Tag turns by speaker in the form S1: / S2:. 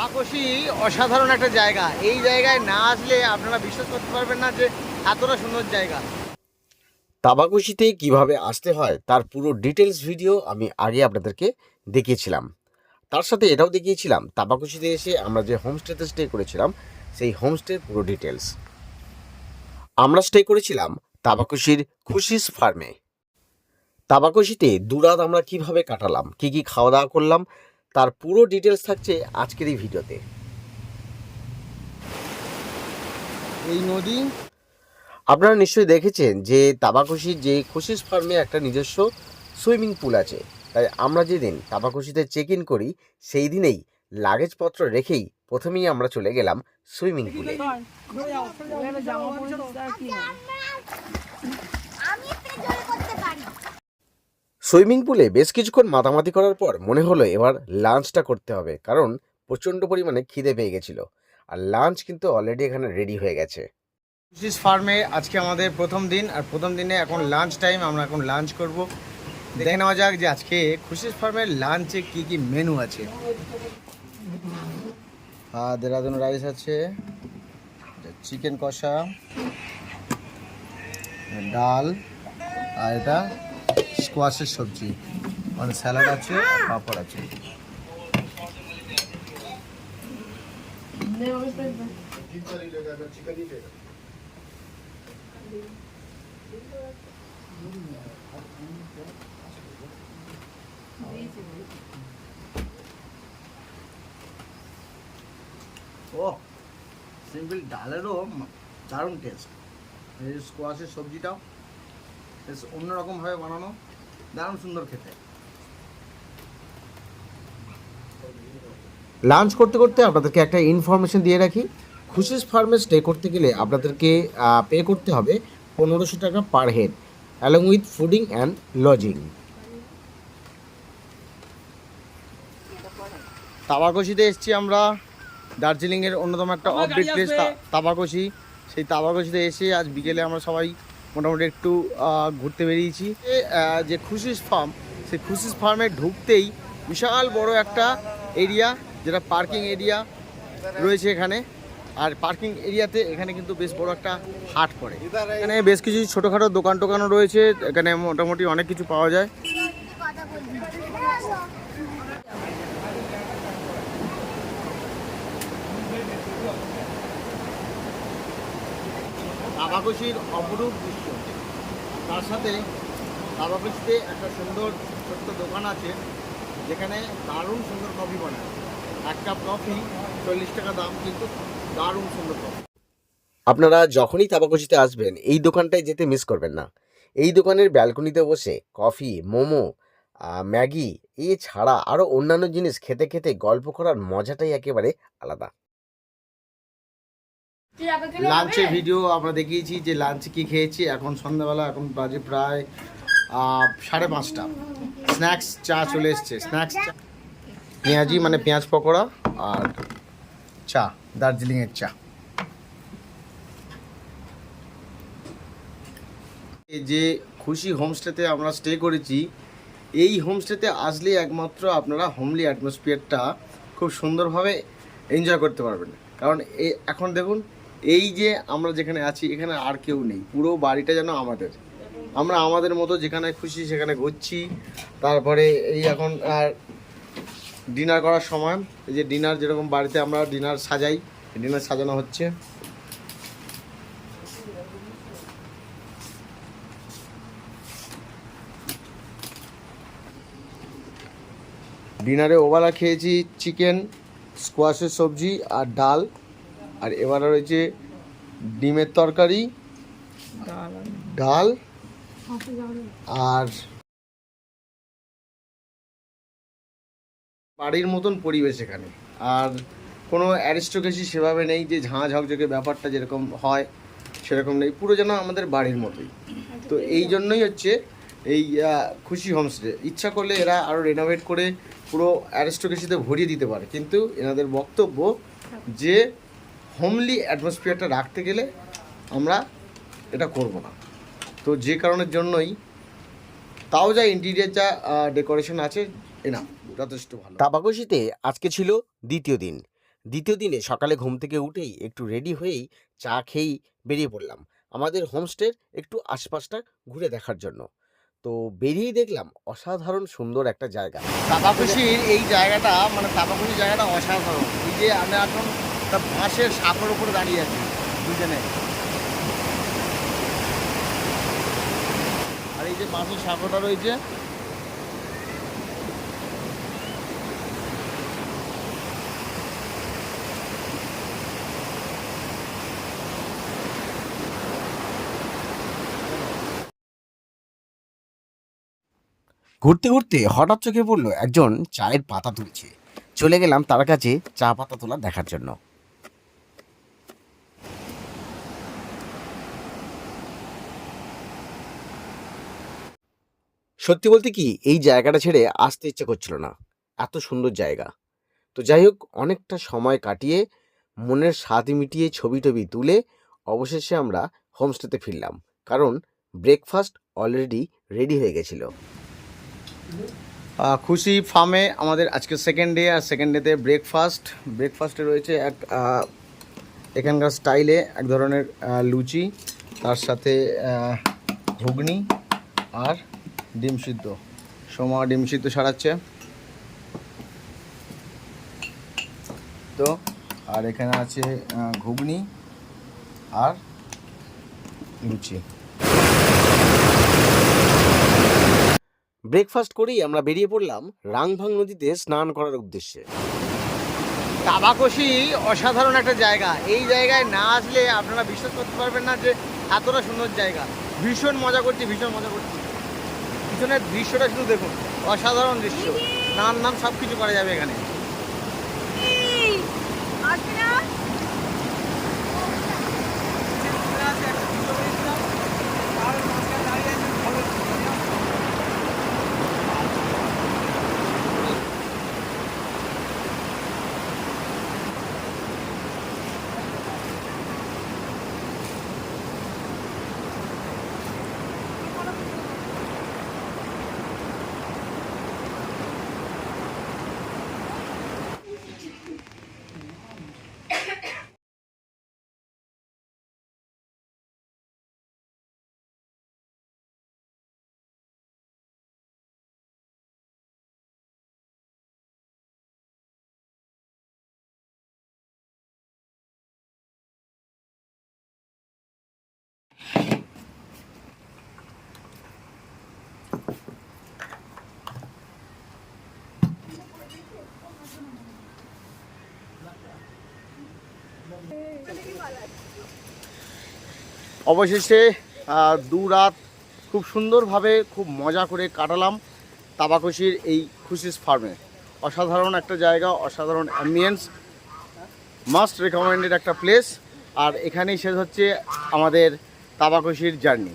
S1: তাবাকশি অসাধারণ একটা জায়গা। এই জায়গায় না আসলে আপনারা বিশ্বাস করতে পারবেন না যে এতটা সুন্দর জায়গা।
S2: তাবাকুশিতে কীভাবে আসতে হয়, তার পুরো ডিটেলস ভিডিও আমি আগে আপনাদেরকে দেখিয়েছিলাম। তার সাথে এটাও দেখিয়েছিলাম তাবাকুশিতে এসে আমরা যে হোমস্টেতে স্টে করেছিলাম, সেই হোমস্টের পুরো ডিটেলস আমরা স্টে করেছিলাম তাবাকুশির খুশিস ফার্মে। তাবাকুশিতে দুরাত আমরা কীভাবে কাটালাম, কি কি খাওয়া দাওয়া করলাম তার পুরো ডিটেলস থাকছে আজকের এই ভিডিওতে।
S1: এই নদী?
S2: আপনারা নিশ্চয়ই দেখেছেন যে তাবাকুশির যে খুশিস ফার্মে একটা নিজস্ব সুইমিং পুল আছে। তাই আমরা যেদিন তাবাকুশিতে চেক ইন করি সেই দিনেই লাগেজপত্র রেখেই প্রথমেই আমরা চলে গেলাম সুইমিং পুলে।
S3: আমি একটু জোরে করতে পারি
S2: সুইমিং পুলে বেশ কিছুক্ষণ মাতামাতি করার পর মনে হলো এবার লাঞ্চটা করতে হবে, কারণ প্রচণ্ড পরিমাণে খিদে পেয়ে গেছিল। আর লাঞ্চ কিন্তু অলরেডি এখানে রেডি হয়ে গেছে।
S1: খুশিস ফার্মে আজকে আমাদের প্রথম দিন, আর প্রথম দিনে এখন লাঞ্চ টাইম আমরা এখন লাঞ্চ করব। দেখে নেওয়া যাক যে আজকে খুশিস ফার্মের লাঞ্চে কি কি মেনু আছে। হ্যাঁ দেরাদুন রাইস আছে চিকেন কষা ডাল, আর এটা স্কোয়াশের সবজি। মানে স্যালাড আছে, পাঁপড় আছে। ও, সিম্পল ডালেরও দারুণ টেস্ট এই স্কোয়াশের সবজিটাও বেশ অন্যরকমভাবে বানানো। দারুণ সুন্দর খেতে।
S2: লাঞ্চ করতে করতে আপনাদেরকে একটা ইনফরমেশন দিয়ে রাখি। খুশিস ফার্মে স্টে করতে গেলে আপনাদেরকে পে করতে হবে পনেরোশো টাকা per head along with fooding and lodging
S1: তাবাকশিতে এসেছি আমরা। দার্জিলিংয়ের অন্যতম একটা অপডেট প্লেস তাবাকশি। সেই তাবাকশিতে এসে আজ বিকেলে আমরা সবাই মোটামুটি একটু ঘুরতে বেরিয়েছি। যে খুশিস ফার্ম, সেই খুশিস ফার্মে ঢুকতেই বিশাল বড় একটা এরিয়া, যেটা পার্কিং এরিয়া রয়েছে এখানে। আর পার্কিং এরিয়াতে এখানে কিন্তু বেশ বড় একটা হাট পড়ে। এখানে বেশ কিছু ছোটোখাটো দোকান টোকানও রয়েছে, এখানে মোটামুটি অনেক কিছু পাওয়া যায়।
S3: কথা
S1: তাবাকশির অপরূপ দৃশ্য। তার সাথে তাবাকশিতে একটা সুন্দর ছোট্ট দোকান আছে, যেখানে দারুণ সুন্দর কফি বানায়। এক কাপ কফি চল্লিশ টাকা দাম, কিন্তু দারুণ সুন্দর কফি
S2: আপনারা যখনই তাবাকুচিতে আসবেন, এই দোকানটায় যেতে মিস করবেন না। এই দোকানের ব্যালকনিতে বসে কফি মোমো ম্যাগি, এছাড়া আরও অন্যান্য জিনিস খেতে খেতে গল্প করার মজাটাই একেবারে আলাদা।
S1: লাঞ্চের ভিডিও আমরা দেখিয়েছি যে লাঞ্চে কি খেয়েছি। এখন সন্ধ্যাবেলা, এখন বাজে প্রায় সাড়ে পাঁচটা। স্ন্যাক্স চা চলে এসছে। স্ন্যাক্স চা। পেঁয়াজি মানে পেঁয়াজ পকোড়া আর চা, দার্জিলিংয়ের চা। যে খুশি হোমস্টেতে আমরা স্টে করেছি, এই হোমস্টেতে আসলে একমাত্র আপনারা হোমলি অ্যাটমসফিয়ারটা খুব সুন্দরভাবে এনজয় করতে পারবেন। কারণ এখন দেখুন এই যে আমরা যেখানে আছি, এখানে আর কেউ নেই। পুরো বাড়িটা যেন আমাদের। আমরা আমাদের মতো যেখানে খুশি সেখানে ঘুরছি। তারপরে এই এখন আর ডিনার করার সময়, এই যে ডিনার যেরকম বাড়িতে আমরা ডিনার সাজাই ডিনার সাজানো হচ্ছে। ডিনারে ওবেলা খেয়েছি চিকেন স্কোয়াশের সবজি আর ডাল। আর এবারে রয়েছে ডিমের তরকারি ডাল আর বাড়ির মতন পরিবেশ এখানে। আর কোনো অ্যারিস্টোক্রেসি সেভাবে নেই যে ঝাঁ ঝকঝকে ব্যাপারটা যেরকম হয় সেরকম নেই। পুরো যেন আমাদের বাড়ির মতোই। তো এই জন্যই হচ্ছে এই খুশি হোমস্টে। ইচ্ছা করলে এরা আরও রেনোভেট করে পুরো অ্যারিস্টোক্রেসিতে ভরিয়ে দিতে পারে। কিন্তু এনাদের বক্তব্য যে হোমলি অ্যাটমসফিয়ারটা রাখতে গেলে আমরা এটা করব না। তো যে কারণের জন্যই তাও যা ইন্টিরিয়ার যা ডেকোরেশন আছে এনা যথেষ্ট ভালো।
S2: তাবাকুশিতে আজকে ছিল দ্বিতীয় দিন। দ্বিতীয় দিনে সকালে ঘুম থেকে উঠেই একটু রেডি হয়েই চা খেয়েই বেরিয়ে পড়লাম। আমাদের হোমস্টের একটু আশপাশটা ঘুরে দেখার জন্য। তো বেরিয়েই দেখলাম অসাধারণ সুন্দর একটা জায়গা।
S1: তাবাকুশির এই জায়গাটা মানে তাবাকুশির জায়গাটা অসাধারণ। এই যে আমরা এখন একটা বাঁশের সাঁকোর উপরে দাঁড়িয়ে আছি, দুজনে। আর এই যে বাঁশের সাঁকোটা রয়েছে,
S2: ঘুরতে ঘুরতে হঠাৎ চোখে পড়ল একজন চায়ের পাতা তুলছে। চলে গেলাম তার কাছে চা পাতা তোলা দেখার জন্য। সত্যি বলতে কি, এই জায়গাটা ছেড়ে আসতে ইচ্ছে করছিল না। এত সুন্দর জায়গা। তো যাই হোক, অনেকটা সময় কাটিয়ে মনের স্বাদ মিটিয়ে ছবি টবি তুলে অবশেষে আমরা হোমস্টেতে ফিরলাম। কারণ ব্রেকফাস্ট অলরেডি রেডি হয়ে গেছিল।
S1: খুশি ফার্মে আমাদের আজকে সেকেন্ড ডে আর সেকেন্ড ডেতে ব্রেকফাস্ট। ব্রেকফাস্টে রয়েছে এক এখানকার স্টাইলে এক ধরনের লুচি, তার সাথে ঘুগনি, আর ডিম সিদ্ধ। সোমা ডিম সিদ্ধ সারাচ্ছে। তো আর এখানে আছে ঘুগনি আর লুচি।
S2: ব্রেকফাস্ট করেই আমরা বেরিয়ে পড়লাম রাংভাং নদীতে স্নান করার উদ্দেশ্যে।
S1: তাবাকশি অসাধারণ একটা জায়গা। এই জায়গায় না আসলে আপনারা বিশ্বাস করতে পারবেন না যে এতটা সুন্দর জায়গা। ভীষণ মজা করছি ভীষণ মজা করছি। পিছনের দৃশ্যটা শুধু দেখুন অসাধারণ দৃশ্য। নাম নাম সব কিছু করা যাবে এখানে। অবশেষে দু রাত খুব সুন্দরভাবে খুব মজা করে কাটালাম তাবাকশির এই খুশিস ফার্মে। অসাধারণ একটা জায়গা, অসাধারণ অ্যাম্বিয়েন্স মাস্ট রেকমেন্ডেড একটা প্লেস আর এখানেই শেষ হচ্ছে আমাদের তাবাকশির জার্নি